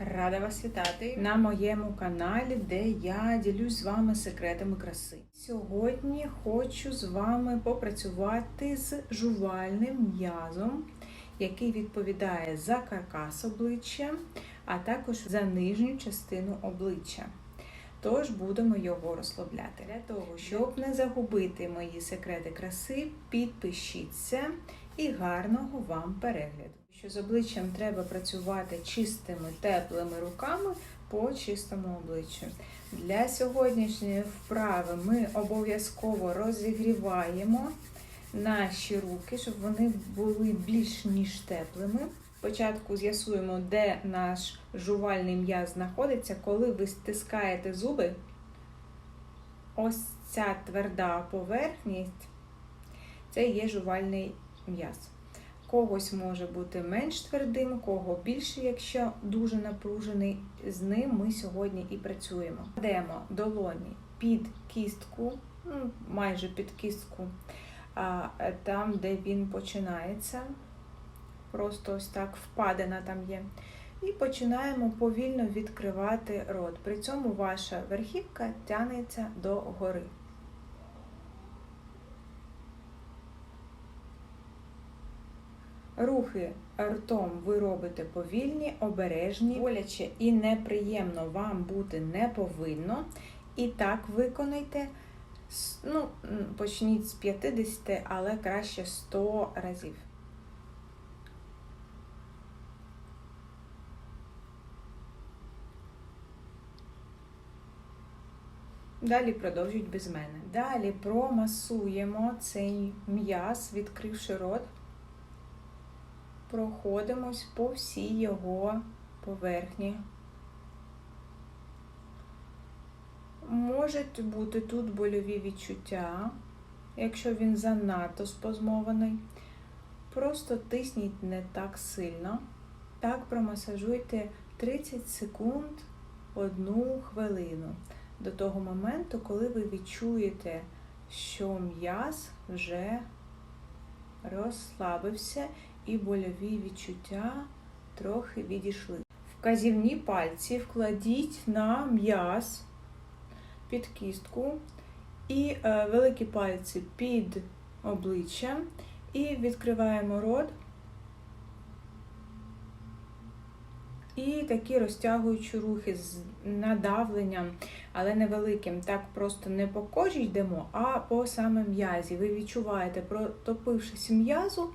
Рада вас вітати на моєму каналі, де я ділюсь з вами секретами краси. Сьогодні хочу з вами попрацювати з жувальним м'язом, який відповідає за каркас обличчя, а також за нижню частину обличчя. Тож будемо його розслабляти. Для того, щоб не загубити мої секрети краси, підпишіться і гарного вам перегляду. Що з обличчям треба працювати чистими, теплими руками по чистому обличчю. Для сьогоднішньої вправи ми обов'язково розігріваємо наші руки, щоб вони були більш ніж теплими. Спочатку з'ясуємо, де наш жувальний м'яз знаходиться, коли ви стискаєте зуби. Ось ця тверда поверхність це є жувальний м'яз. Когось може бути менш твердим, кого більше, якщо дуже напружений. З ним ми сьогодні і працюємо. Кладемо долоні під кістку, ну, майже під кістку, там, де він починається. Просто ось так впадина там є. І починаємо повільно відкривати рот. При цьому ваша верхівка тягнеться до гори. Рухи ртом ви робите повільні, обережні, боляче і неприємно вам бути не повинно. І так виконайте, ну, почніть з 50, але краще 100 разів. Далі продовжують без мене. Далі промасуємо цей м'яз, відкривши рот проходимось по всій його поверхні. Можуть бути тут больові відчуття, якщо він занадто спазмований. Просто тисніть не так сильно. Так промасажуйте 30 секунд одну хвилину до того моменту, коли ви відчуєте, що м'яз вже розслабився і больові відчуття трохи відійшли. Вказівні пальці вкладіть на м'яз під кістку і е, великі пальці під обличчя і відкриваємо рот. І такі розтягуючі рухи з надавленням, але невеликим. Так просто не по кожі йдемо, а по саме м'язі. Ви відчуваєте, протопившись м'язу,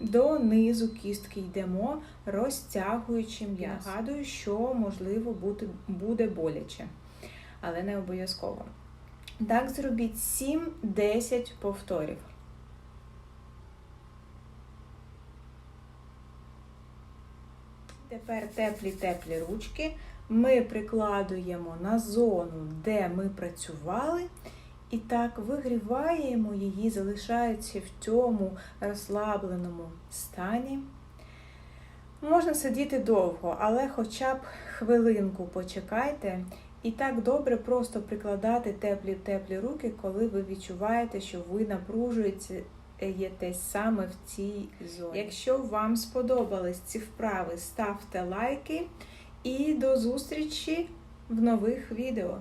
До низу кістки йдемо, розтягуючи м'яз. Нагадую, що можливо бути, буде боляче, але не обов'язково. Так, зробіть 7-10 повторів. Тепер теплі-теплі ручки ми прикладуємо на зону, де ми працювали. І так вигріваємо її, залишаючи в цьому розслабленому стані. Можна сидіти довго, але хоча б хвилинку почекайте. І так добре просто прикладати теплі-теплі руки, коли ви відчуваєте, що ви напружуєтесь саме в цій зоні. Якщо вам сподобались ці вправи, ставте лайки і до зустрічі в нових відео.